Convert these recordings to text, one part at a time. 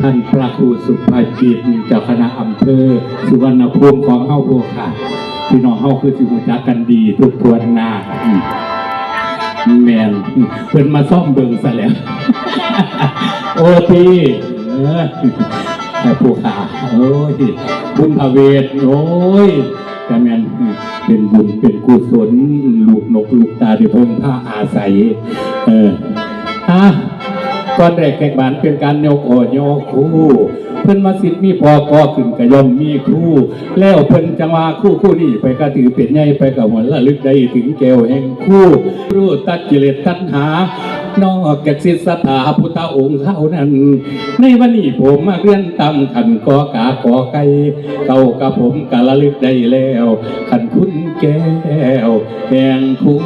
ท่านพระครูสุภาจิตเจ้าคณะอำเภอ สุวรรณภูมิของเฮาพวกค่ะพี่น้องเฮาคือสิหูจักกันดีทุกทวนหน้าแมนเพิ่นมาซ่อมเบิงซะแล้ว โอ้ทีเออผู้ขาโอ้ยบุญพระเวทโอ้ยแต่แมนเป็นบุญเป็นกุศลลูกนกลูกตาที่เพิ่งผ้าอาศัย เออฮะ ก่อนแรกแขกบานเป็นการโยกโอโยกคู่ เพิ่นมาสิทธิ์มีพอก็ขึ้นกระยมมีคู่ แล้วเพิ่นจังวาคู่คู่นี้ไปก็ถือเป็นใหญ่ไปกับหัวละลึกได้ถึงแก้วแห่งคู่รู้ตัดกิเลสตัณหานอกจากศิษสถาพุทธองค์เขานั้น ในวันนี้ผมมาเรียนตามขันกอกาขอไก่เก่ากับผมกะละลึกได้แล้วขันคุณแก้วแห่งคู่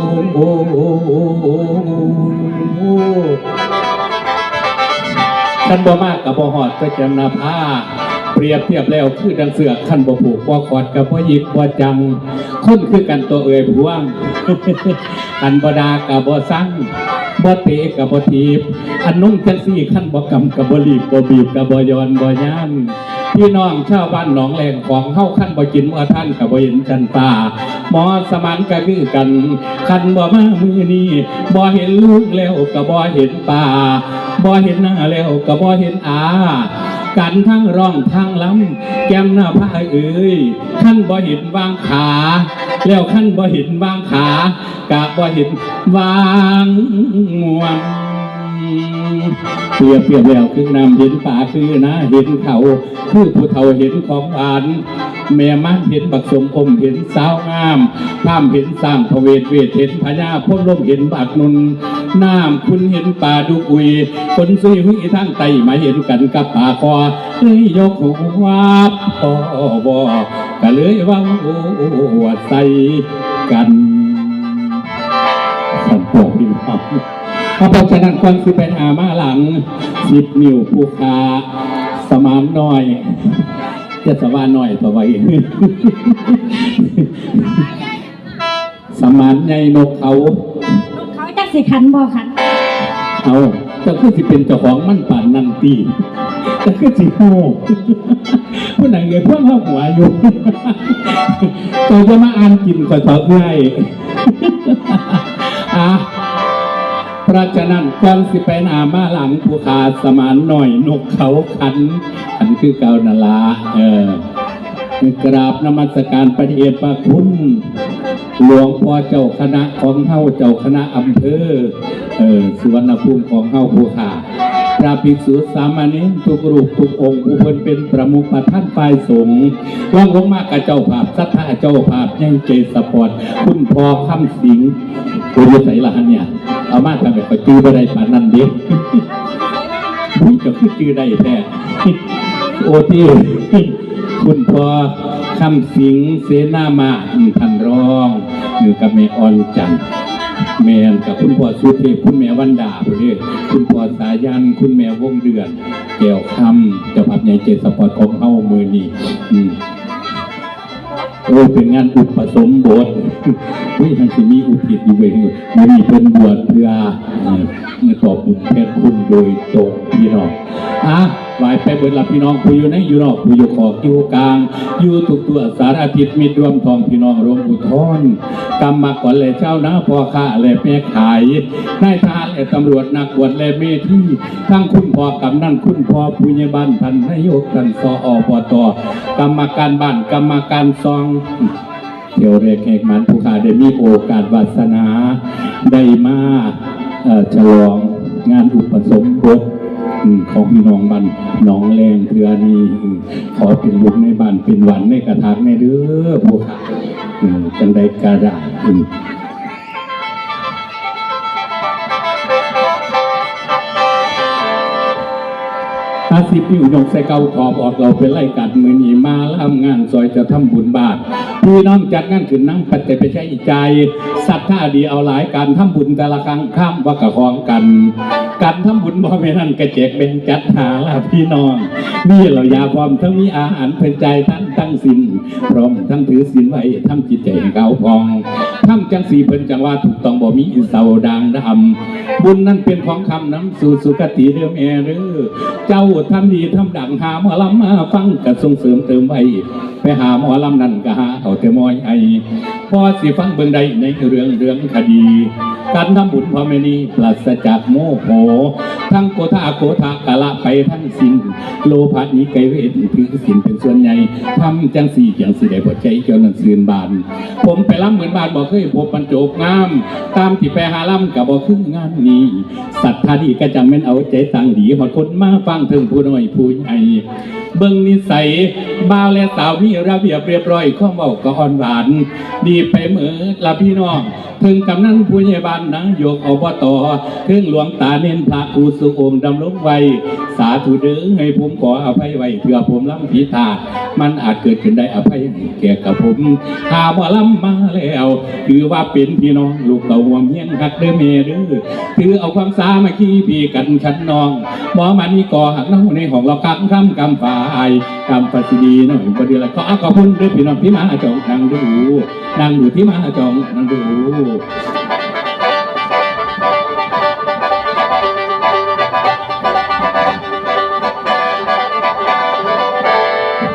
ขันบ่มากกับบ่หอดก็จำนาผ้า เปรียบเทียบแล้วคือดังเสือขันบ่ผูกบ่ขอดกับบ่หยิกบ่จังคนคือกันตัวเอ่ยพวงขันบ่ดากับบ่สั่งบ่เตะกับบ่ทีบอันนุ่งจังซี่ขั้นบ่กำกับบ่รีบบ่บีบกับบ่ยอนบ่ย่านพี่น้องชาวบ้านหนองแหลงของเฮาขั้นบ่กินเมื่อท่านกับบ่เห็นจันตาหมอสมานก็คือกัน คันบ่มามือนี้บ่เห็นลูกแล้วก็บ่เห็นป่า บ่เห็นหน้าแล้วก็บ่เห็นอากันทั้งร้องทั้งล้ำแก้มหน้าผ้าเอ้ยขั้นบ่เห็นวางขา แล้วขั้นบ่เห็นวางขากะบ่เห็นวางงวงเปรียบเปรียบแล้วคือนำเห็นป่าคือนะเห็นเขาคือผู้เฒ่าเห็นของหวานแม่มันเห็นบักสมอมเห็นสาวงามข้ามเห็นสร้างพระเวทเวทเห็นพญาพ่นลมเห็นบักนุน น้ำคุณเห็นป่าดุกุยคนซุยหุยทางไตมาเห็นกันกับป่าคอเฮ้ยยกหัวพอบอกก็เลยว่าหัวใส่กันสันปกพี่น้องเพราะฉะนั้นคนสิเป็นอามาหลังสิบนิ้วผู้คาสมานน้อยจะสวาน้อยต่อไปสมานใหญ่นกเขา สิขันบ่ขันเอาจะคือสิเป็นเจ้าของมันป่านนันตีจะคือสิโง่ผู้ไหนเงยพวกเข้าหัวอยู่ตัวจะมาอ่านกินก็ตอบง่ายอะพราะฉะนั้นก่อนสิไปนามาหลังผู้ขาสมานหน่อยนกเขาขันขันคือเกานาลาเออกราบนมัสการประเดชพระคุณ หลวงพ่อเจ้าคณะของเฮาเจ้าคณะอำเภอเออสุวรรณภูมิของเฮาผู้ขาพระภิกษุสามเณรทุกรูปทุกองค์ผู้เพิ่นเป็นประมุขประท่านฝ่ายสงฆ์ว่างลงมากกับเจ้าภาพสัทธาเจ้าภาพยังเจสปอร์ตคุณพ่อคำสิงคุณอยู่ไหนล่ะฮะเนี่ยเอามาทำแบบจื้อบ่ได้ปานนั้นเด็กบุญก็คือจื้อได้แท้โอที่คุณพ่อ คำสิงเสนามาอืมท่านรองอยู่กับแม่ออนจันทร์แม่นกับคุณพ่อสุเทพคุณแม่วันดาผู้นี้คุณพ่อสายัน คุณแม่วงเดือน แก้วคำเจ้าภาพใหญ่เจสปอร์ตของเฮามือนี้อืมโอ้เป็นงานอุปสมบทวิทางสิมีอุทิศอยู่เองมือนี้เป็นบวชเพื่อเอ่อเมื่อตอบบุญแทนคุณโดยตรงพี่น้อง อะไหวไปเบิดหลับพี่น้องผู้อยู่ในอยู่นอกผู้อยู่ขอบอยู่กลาง อยู่ทุกตัวสารอาทิศมิตรรวมทองพี่น้องรวมอุทธรกรรมมาก่อนเลยเจ้านะพ่อค้าและแม่ขายนายทหารและตำรวจนักบวชและเมที่ทั้งคุณพ่อกำนั่นคุณพ่อผู้ใหญ่บ้านท่านนายกท่านสอปตกรรมการบ้านกรรมการซองเที่ยวเรกแขกมันผู้ขาได้มีโอกาสวาสนา ได้มาฉลองงานอุปสมบท ของพี่น้องบ้านหนองแรงเรือนีขอเป็นลูกในบ้านเป็นหวันในกระถางในเด้อพวกจังใดกระได้ อาสิปิวยกใส่เกาขอบออกเราเป็นไล่กัดมือนีมาล่ำงานซอยจะทำบุญบาทพี่น้องจัดงานขึ้นนั่งปัจจัยไปใช้อีกใจศรัทธาดีเอาหลายการทำบุญแต่ละครั้งข้ามว่ากระคองกัน การทำบุญบ่แม่นั่นกระเจกเป็นจัดหาละพี่น้องนี่เรายาความทั้งมีอาหารเป็นใจท่านตั้งสินพร้อมทั้งถือสินไว้ทำจิตใจเกาพอง ทำจังสีเพิ่นจังว่าถูกต้องบ่มีอิเสาดังดำบุญนั้นเป็นของคำน้ำสู่สุคติเรื่มแอเด้อเจ้าทำดีทำดังหามาลำมาฟังกะส่งเสริมเติมไว้ ไปหาหมอลำนั่นก็หาเอาแต่มอยไอพอสิฟังเบิ่งใดในเรื่องเรื่องคดี การทำบุญพ่อแม่นี้ปราศจากโมโห ทั้งโกธาโกธากะละไปทั้งสิ้นโลภะนี้ไกลเวทถือสินเป็นส่วนใหญ่ทำจังสี่จังสี่ได้บ่ใจเจ้านั้นซื่นบาน ผมไปล้ำเหมือนบานบ่เคยพบปันโจกงาม ตามที่ไปหาล้ำกับบ่คืองานนี้สัตว์ทาดีก็จังแม่นเอาใจตั้งดีหอดคนมาฟังถึงผู้น้อยผู้ใหญ่เบิ่งนิสัยบ่าวและสาวมีระเบียบเรียบร้อยข้อมเว้าก็อ่อนหวาน ดีไปเหมือละพี่น้องถึงกำนันผู้ใหญ่บ้านนายกอบตถึงหลวงตาเน้นพระครูสุโอมดำรงไว้สาธุเด้อให้ผมขออภัยไว้เพื่อผมล้ำผิดพลามันอาจเกิดขึ้นได้อภัยให้แก่กับผมหาว่าล้ำมาแล้วถือว่าเป็นพี่น้องลูกเต่าหัวเมียงหักเด้อเมเด้อถือเอาความสามัคคีพี่กันชันน้องหมอมันนี่ก่อหักน้องในห้องเรากำคำกำฝ่ายกำฟัสดีหน่อยประเดี๋ยวละก็เอาขอบคุณเด้วยพี่น้องพี่มาอาจองนั่งดูนั่งดูพี่มาอาจองนั่งดู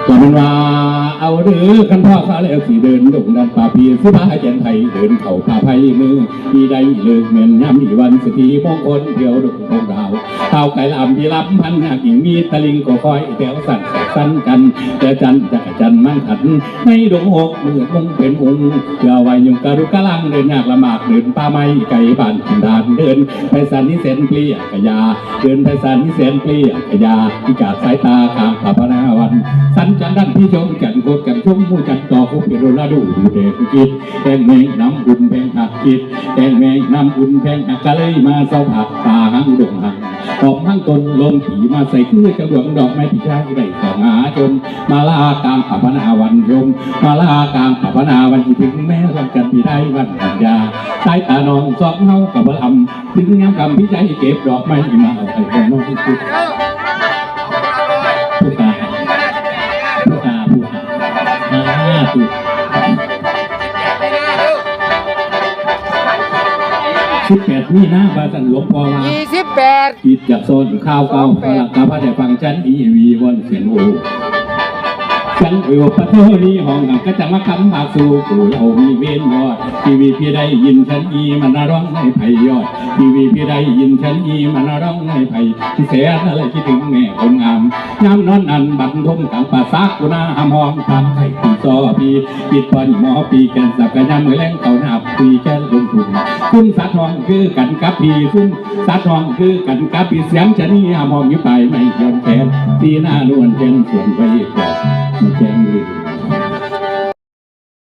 ก็มันว่า เอาเด้อคันพ่อข้าแล้วสิเดินดงดันป่าพีสิพาเจนไทยเดินเข่าป่าไผ่มือมีได้เลิกเม่นย้ำมีวันสถีมงคลเที่ยวดงดงดาวเท้าไก่ลำที่รับพันหากหญิงมีตะลิงก็คอยแถวสั่นสั่นกันแต่จันจักจันมั่งขันในดงหกมือมงเป็นองค์เพื่อไว้ยงกรุกะลังเดินยากละหมากเดินป่าไม้ไก่บ้านถิ่นฐานเดินไปสันนิเสนเปลี่ยกยา เดินไปสันนิเสนเปลี่ยกยาพิกาดสายตาข้างผาพนาวัน สันจันดันพี่ชมกันโคตรกันชมมู่จันต่อคุกเปโรลาดูดูเด็กกิดแดงแมงน้ำบุญแพงหักกิดแดงแมงน้ำบุญแพงหักกะเลยมาเศร้าผักตาหังดงหังหอมทั้งตนลมผีมาใส่คือจะหลวงดอกไม้พิชายได้สองหาจนมาลากลางผานาวันยมมาลากลางผานาวันที่ถึงแม้วันกันพี่ได้วันปัญญาสายตานองสองเฮากับลำถึงยามกำพี่ใจเก็บดอกไม้มาเอาไปคนน้องที่สุ สิบแปดมีหน้าบาสันหลวงพ่อว่ายี่สิบแปดคิดจากโซนข้าวเก่าพลักกาพระแต่ฟังฉันอีวีวันเสียงโอ ฉันเอวพระโทนี้ห้องก็จะมาคำมาสู่กูเรามีเวนยอดทีวีพี่ได้ยินฉันอีมันร้องให้ไผ่ยอดทีวีพี่ได้ยินฉันอีมันร้องให้ไผ่เสียอะไรคิดถึงแม่คนงามยามนอนอันบันทมทางป่าซักกูนาหำหอมทางไข่ปีซอปีปิดพอนหมอปีแกนสับกระยำมือแรงเต่าหน้าปีแกนลงทุนคุ้มสัตว์ทองคือกันกับพีคุ้มสัตว์ทองคือกันกับพีเสียงฉันนี่หำหอมอยู่ไปไม่ยอมแขนตีหน้านวลเจนส่วนไปกอด I'm Reader.